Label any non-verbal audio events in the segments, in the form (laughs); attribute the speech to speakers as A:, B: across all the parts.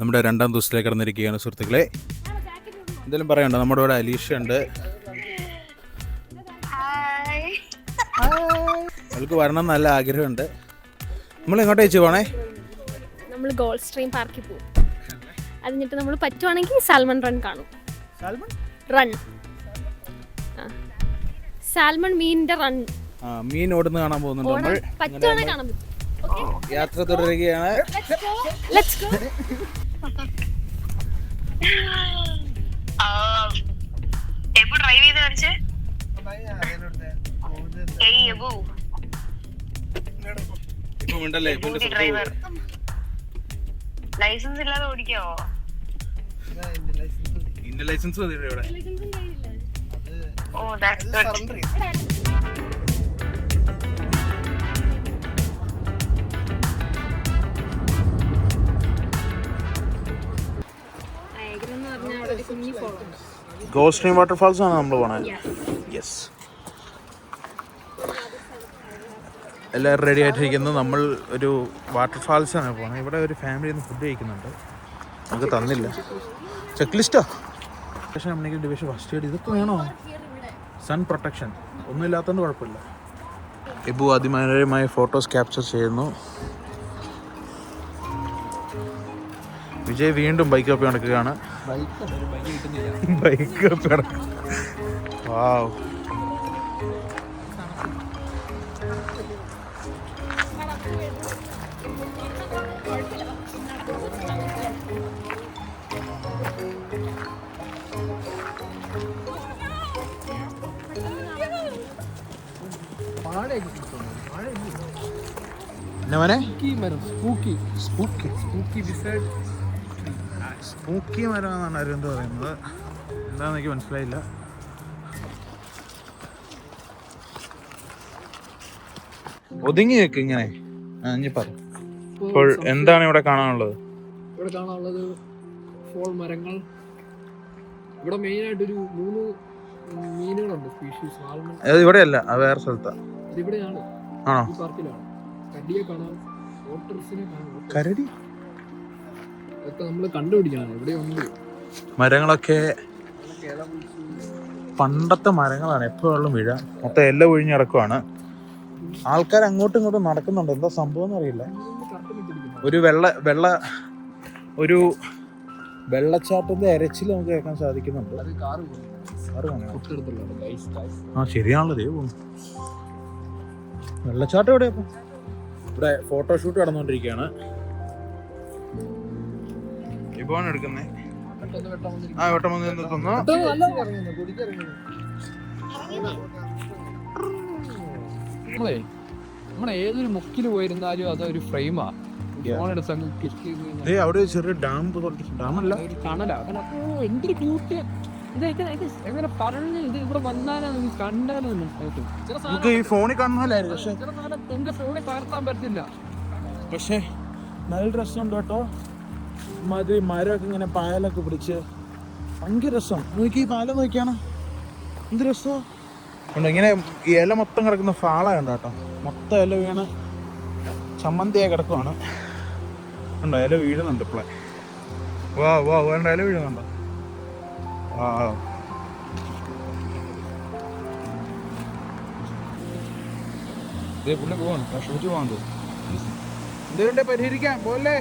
A: നമ്മുടെ രണ്ടാം ദിവസത്തിലേക്ക് കടന്നിരിക്കുകയാണ് സുഹൃത്തുക്കളെ. എന്തെങ്കിലും പറയണ്ടോ നമ്മുടെ ഇവിടെ അലീഷ ഉണ്ട് അവൾക്ക് വരണം നല്ല ആഗ്രഹമുണ്ട്. നമ്മൾ എങ്ങോട്ട് പോണേ?
B: നമ്മൾ ഗോൾഡ് സ്ട്രീം പാർക്കിൽ പോകും അതിഞ്ഞിട്ട് നമ്മൾ പറ്റുവാണെങ്കിൽ സാൽമൺ റൺ കാണും. റൺ. സാൽമൺ മീനിന്റെ റൺ.
A: മീൻ ഓടുന്ന കാണാൻ പോകുന്നുണ്ട് നമ്മൾ
B: പറ്റുവാണെങ്കിൽ കാണാൻ പറ്റും.
A: യാത്ര തുടരുകയാണ്.
B: ലെറ്റ്സ് ഗോ
C: എബു ഡ്രൈവ് ചെയ്ത് കാണിച്ചേ? ഏയ് എബു.
A: ഇപ്പൊ ഉണ്ടല്ലേ ഇപ്പൊ
C: ഡ്രൈവർ ലൈസൻസ് ഇല്ലാതെ ഓടിക്കാവോ
A: ലൈസൻസ്
C: ഓ ദാറ്റ്സ് ഗുഡ്
B: എന്ന് പറഞ്ഞാൽ അവിടെ ഒരു കുഞ്ഞി ഫോളോ
A: ഗോ സ്ട്രീം വാട്ടർഫാൾസ് ആണ് നമ്മൾ പോണത്. യെസ് എല്ലാവരും റെഡി ആയിട്ടിരിക്കുന്നു. നമ്മൾ ഒരു വാട്ടർഫാൾസ് ആണ് പോകുന്നത് ഇവിടെ ഒരു ഫാമിലി നിന്ന് ഫുഡ് കഴിക്കുന്നുണ്ട്. നമുക്ക് തന്നില്ല. ചെക്ക് ലിസ്റ്റോ പക്ഷേ നമ്മൾ ഡിവിഷൻ ഫസ്റ്റ് എയ്ഡ് ഇതൊക്കെ വേണോ? സൺ പ്രൊട്ടക്ഷൻ ഒന്നും ഇല്ലാത്തതുകൊണ്ട് കുഴപ്പമില്ല. ഇബു അതിമനോഹരമായ ഫോട്ടോസ് ക്യാപ്ചർ ചെയ്യുന്നു. വിജയ് വീണ്ടും ബൈക്ക് കപ്പി നടക്കുകയാണ്. ബൈക്ക് കപ്പി നടക്കുക വാവ് എന്നാ മോനെ?
D: Spooky
A: spooky
D: spooky decide
A: spooky മരം എന്നാണ് അരവിന്ദ് പറയുന്നത്. എന്താണെന്ന് എനിക്ക് മനസ്സിലായില്ല. ഒതുങ്ങി നിൽക്ക് ഇങ്ങനെ. പറ. ഇപ്പോൾ എന്താണ് ഇവിടെ കാണാനുള്ളത്?
D: ഇവിടെ കാണാനുള്ളത് ഫോൾ മരങ്ങൾ. ഇവിടെ മെയിൻ ആയിട്ട് ഒരു മൂന്ന് മീനുകളുണ്ട് സ്പീഷീസ്
A: അത് ഇവിടെയല്ല വേറെ സ്ഥലത്താണ്
D: ഇവിടെയാണ്
A: ആണോ?
D: ഈ പാർക്കിലാണ് കടിയെ കാണാം ഓട്ടർസിനെ കാണാം.
A: കരടി?
D: നമ്മൾ കണ്ടുപിടിക്കണം. ഇവിടെ ഉണ്ട്.
A: മരങ്ങളൊക്കെ പണ്ടത്തെ മരങ്ങളാണ് എപ്പോഴും വീഴ. മൊത്തം എല്ലാം ഒഴിഞ്ഞ് കിടക്കുവാണ്. ആൾക്കാർ അങ്ങോട്ടും ഇങ്ങോട്ടും നടക്കുന്നുണ്ട്. എന്താ സംഭവം എന്നറിയില്ല ഒരു വെള്ള വെള്ള ഒരു വെള്ളച്ചാട്ടത്തിന്റെ അരച്ചിൽ നമുക്ക് കേൾക്കാൻ സാധിക്കുന്നുണ്ട്. ആ ശരിയാണല്ലോ. ദൈവം. വെള്ളച്ചാട്ടം എവിടെയാ? ഇവിടെ ഫോട്ടോഷൂട്ട് നടന്നുകൊണ്ടിരിക്കുകയാണ്. ഇപ്പോഴാണ് എടുക്കുന്നേ
D: പെട്ടെന്ന് വെട്ടാൻ വന്നിരിക്കുന്നു.
A: ആ വെട്ടം വന്ന് നിർത്തുന്നു
D: നമ്മളെ നമ്മളെ ഏതൊരു മുക്കിൽ പോയിരുന്നാലും അതൊരു ഫ്രെയിമാ.
A: അവിടെ ചെറിയ ഡാം ഡാമല്ല?
D: ഒരു കണലാ കാരണം ഓ എന്തൊരു ക്യൂട്ട് ഇതൊക്കെ ഇത് എങ്ങനെ പറഞ്ഞ് ഇത് ഇവിടെ വന്നാലും കണ്ടാലും
A: നമുക്ക് ഈ ഫോണിൽ കാണുന്നല്ലായിരുന്നു പക്ഷെ
D: ചില സാധനം എന്റെ ഫോണിൽ പകർത്താൻ പറ്റില്ല
A: പക്ഷേ നല്ല രസമുണ്ട് കേട്ടോ. മതി മരമൊക്കെ ഇങ്ങനെ പായലൊക്കെ പിടിച്ച് ഭയങ്കര രസം. നോക്കി പാലം നോക്കിയാണ്. എന്ത് രസമാണ് ഇങ്ങനെ ഇല മൊത്തം കിടക്കുന്ന ഫാള കേട്ടോ. മൊത്തം ഇല വീണ് ചമ്മന്തിയായി കിടക്കുവാണ്. ഉണ്ടോ ഇല വീഴുന്നുണ്ട് ഇപ്പോളെ. വാ വാ വേണ്ട ഇല വീഴുന്നുണ്ടോ? ആ പുള്ളി പോവാണ് കഷ്ടപ്പെട്ട് പോകാൻ തോന്നുന്നു എന്തുകൊണ്ട് പരിഹരിക്കാം? പോലെ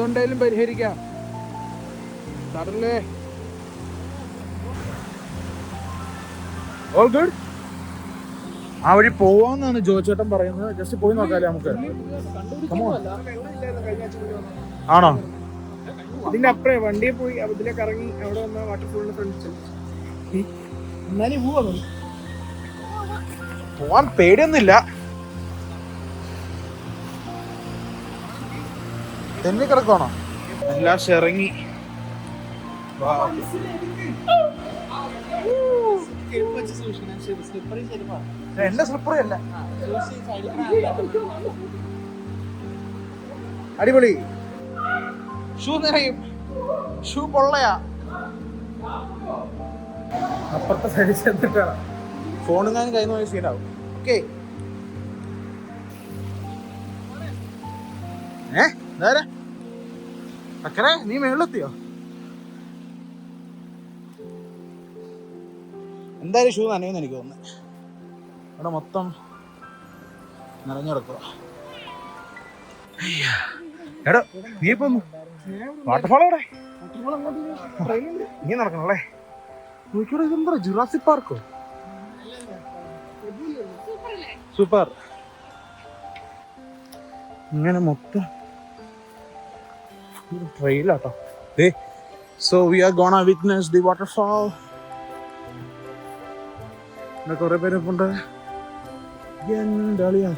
A: എന്തുണ്ടെങ്കിലും പരിഹരിക്കാം. തരല്ലേ ഓൾ ഗുഡ് ആ വഴി പോവാന്നാണ് ജോച്ചേട്ടൻ പറയുന്നത്. ജസ്റ്റ് പോയി നോക്കാല്ലേ നമുക്ക്. ആണോ?
E: ഇതിന്റെ അപ്പുറേ വണ്ടിയെ പോയി അതിലേക്ക് ഇറങ്ങി അവിടെ വന്ന വാട്ടർഫോളിന്റെ ഫ്രണ്ട് എന്നാലും പോവാ
A: പോവാൻ പേടിയൊന്നുമില്ല. തെന്നി കിടക്കണോ എല്ലാം ഇറങ്ങി എന്റെ സ്ലിപ്പറി അല്ല. അടിപൊളി. ഷൂ നിറയും. ഷൂ പൊള്ളയാ.
E: അപ്പുറത്തെ സൈഡിൽ ചെന്നിട്ടാണ്
A: ഫോണും ഞാൻ കയ്യിൽ നിന്ന് സീനാവും ഓക്കെ ഏ? നേരെ. അക്കരെ നീ മേളിലെത്തിയോ? എന്തായാലും ഷൂ നനയുമെന്ന് എനിക്ക് തോന്നുന്നു. ഇവിടെ മൊത്തം നിറഞ്ഞെടുക്കുക എടാ നീ ഇപ്പം വാട്ടർഫാൾ എവിടെ? നീ നടക്കണല്ലേ നോക്കിയോടെ ഇതെന്താ? ജുറാസിക് പാർക്കോ സൂപ്പർ. ഇങ്ങനെ മൊത്തം ട്രെയിലാട്ടോ ഏ so we are gonna witness the waterfall ഇവിടെ കുറെ പേരൊപ്പുണ്ട് എന്താ അളിയാ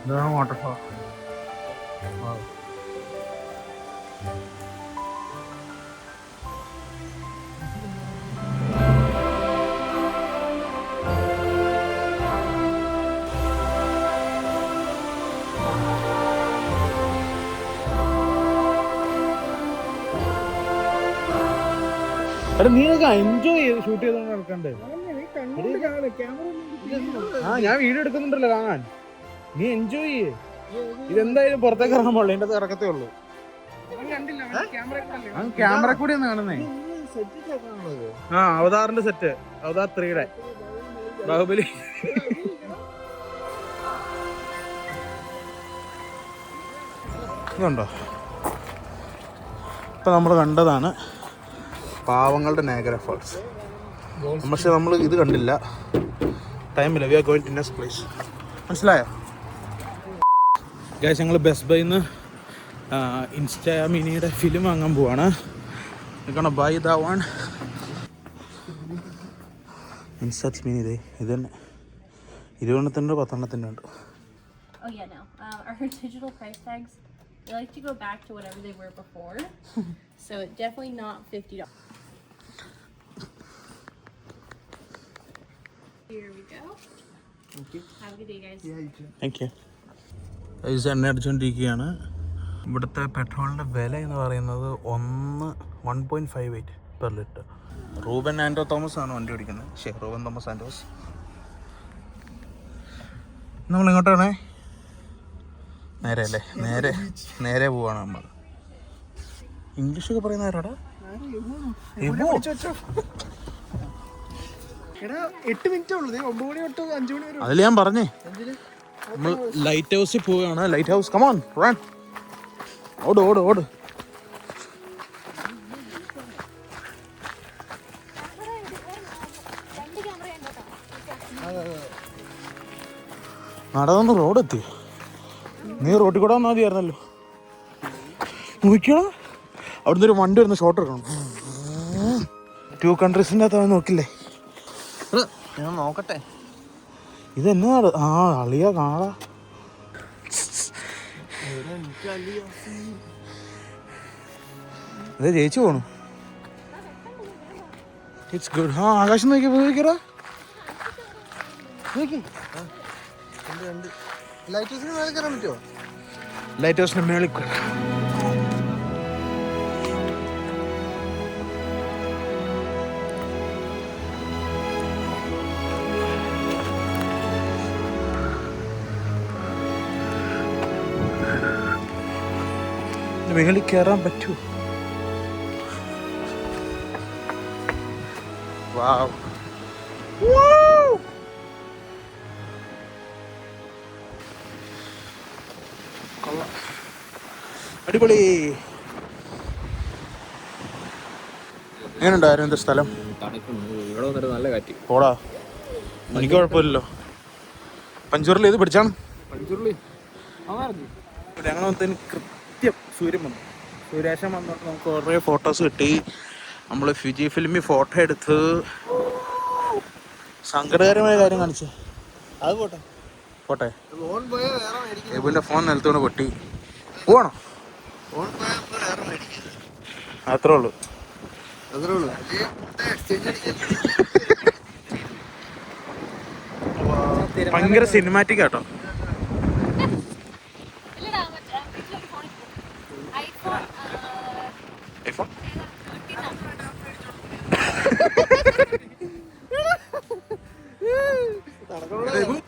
A: ഇതാണ് വാട്ടർഫാൾ എടാ നീയൊക്കെ എൻജോയ് ചെയ്ത് ഷൂട്ട് ചെയ്തോണ്ട് നടക്കണ്ടേ?
E: കണ്ണോട് കാണും ക്യാമറ
A: ആ ഞാൻ വീഡിയോ എടുക്കുന്നുണ്ടല്ലോ കാണാൻ. നീ എൻജോയ് ചെയ്യേ. ഇതെന്തായാലും പുറത്തേക്ക് ഇറങ്ങാൻ പാടില്ല എന്റെ ഇറക്കത്തേ ഉള്ളൂ.
E: ക്യാമറ
A: കൂടി ഒന്ന് കാണുന്നേ. ആ അവതാറിന്റെ സെറ്റ് അവതാർ ത്രീയുടെ. ബാഹുബലി. ഇതുണ്ടോ? ഇപ്പൊ നമ്മൾ കണ്ടതാണ് പാവങ്ങളുടെ നാഗര ഫോൾസ് പക്ഷെ നമ്മൾ ഇത് കണ്ടില്ല. ടൈമില്ല we are going to next place മനസ്സിലായോ? ഗ്യാസ് ഞങ്ങൾ ബസ് ബൈന്ന് നിന്ന് ഇൻസ്റ്റാ മിനിയുടെ ഫിലിം വാങ്ങാൻ പോവാണ്. നിൽക്കണം by the one Instax mini ഇതേ ഇത് തന്നെ. ഇരുപതെണ്ണത്തിന്റെ പത്തെണ്ണത്തിന്റെ ഉണ്ട്.
B: Oh, uh, (laughs) they like to go back to whatever they were before. (laughs) so definitely not $50. Here we go. Have a good day, guys.
A: Thank you പൈസ എണ്ണ അടിച്ചുകൊണ്ടിരിക്കുകയാണ് ഇവിടുത്തെ പെട്രോളിന്റെ വില എന്ന് പറയുന്നത് ഒന്ന് one point five eight per litre Reuben ആൻഡോ Thomas ആണ് വണ്ടി ഓടിക്കുന്നത്. ശരി റൂബൻ തോമസ് ആൻഡോസ്. നമ്മൾ ഇങ്ങോട്ടാണേ നേരെ അല്ലേ? നേരെ നേരെ പോവാണ് നമ്മൾ. ഇംഗ്ലീഷൊക്കെ പറയുന്ന ആരാടാ?
E: എട്ട് മിനിറ്റേ ഉള്ളൂ. ദേ ഒമ്പത് മണി തൊട്ട് അഞ്ചു മണി വരെ
A: അതിൽ ഞാൻ പറഞ്ഞേ? നമ്മൾ ലൈറ്റ് ഹൗസിൽ പോവുകയാണ്. ലൈറ്റ് ഹൗസ് കമോൺ റൺ ഓട് ഓട് ഓട്. നടന്ന് റോഡ് എത്തി. നീ റോഡിൽ കൂടെ വന്നാൽ മതിയായിരുന്നല്ലോ. നോക്കിയോ അവിടുന്ന് ഒരു വണ്ടി വരുന്ന ഷോട്ട് എടുക്കണം. ടു കൺട്രീസിന്റെ അകത്ത് നോക്കില്ലേ? ഞാൻ നോക്കട്ടെ. എന്നാ ആ അളിയ കാണാ. അതെ ജയിച്ചു പോണു. ഇറ്റ്സ് ഗുഡ് ആ ആകാശം നോക്കി പോയിക്കറാ
E: ലൈറ്റ് ഹൗസിന് മേളിക്കാൻ കയറാൻ പറ്റുമോ
A: ലൈറ്റ് ഹൗസിന് മേളിൽ കയറാം. മേളിൽ കയറാൻ പറ്റുമോ വാവ്. കൊള്ളാം. അടിപൊളി. എങ്ങനെയുണ്ടായിരുന്നു എന്റെ സ്ഥലം?
D: ഇവിടെ വന്നിട്ട് നല്ല കാറ്റ്
A: പോടാ. എനിക്ക് കുഴപ്പമില്ലല്ലോ. പഞ്ചൂറിൽ ഏത് പിടിച്ചാണ്.
D: പഞ്ചുരുളി. അതായിരുന്നു
A: ഞങ്ങൾ വന്നതിന് കൃത്യം സൂര്യൻ വന്നു. സൂര്യാശം വന്നുകൊണ്ട് നമുക്ക് കുറേ ഫോട്ടോസ് കിട്ടി. നമ്മൾ ഫിജി ഫിലിമിൽ ഫോട്ടോ എടുത്ത്. സങ്കടകരമായ കാര്യം കാണിച്ചു. അത് പോട്ടെ. പോട്ടെ. എബുവിന്റെ ഫോൺ നിലത്തോണ്ട് പൊട്ടി.
E: മേടിക്കും
A: അത്രേ ഉള്ളൂ.
E: അത്രേ ഉള്ളൂ.
A: ഭയങ്കര സിനിമാറ്റിക് ആട്ടോ ഐഫോൺ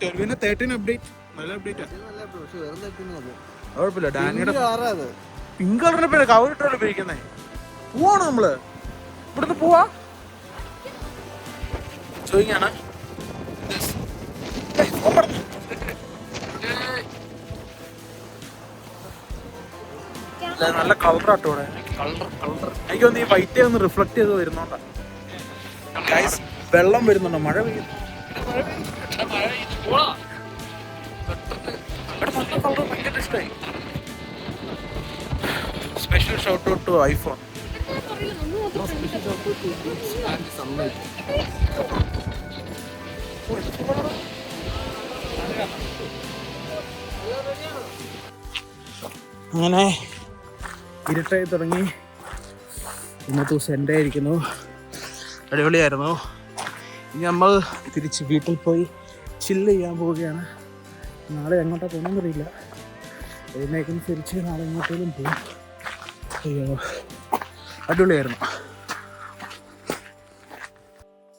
A: ടെൽവിന് തേർട്ടീൻ അപ്ഡേറ്റ് നല്ല അപ്ഡേറ്റ് കുഴപ്പമില്ല ഡാനിയുടെ പിങ്ക് കളറിന്റെ പേര് കവർ ഇട്ടാണ് ഉപയോഗിക്കുന്നേ. പോവാണോ നമ്മൾ? ഇവിടുന്ന് പോവാ. ചോദിക്കാണ് നല്ല കളറാട്ടോ ഇവിടെ. എനിക്ക് തോന്നുന്നു ഈ വൈറ്റ് ഒന്ന് റിഫ്ലക്ട് ചെയ്ത് വരുന്നോണ്ടാ. വെള്ളം വരുന്നുണ്ടോ? മഴ പെയ്യുന്നു. ഷോട്ട് ഔട്ട് ടു ഐഫോൺ അങ്ങനെ ഇരുട്ടായി തുടങ്ങി. ഇന്നത്തെ ദിവസം എന്റെ ആയിരിക്കുന്നു അടിപൊളിയായിരുന്നു. ഇനി നമ്മൾ തിരിച്ച് വീട്ടിൽ പോയി ചില്ല് ചെയ്യാൻ പോവുകയാണ്. നാളെ എങ്ങോട്ടാണ് പോകണമെന്നറിയില്ല എഴുന്നേക്കുന്ന തിരിച്ച് നാളെ എങ്ങോട്ടേലും പോകും അയ്യോ. അടിപൊളിയായിരുന്നു.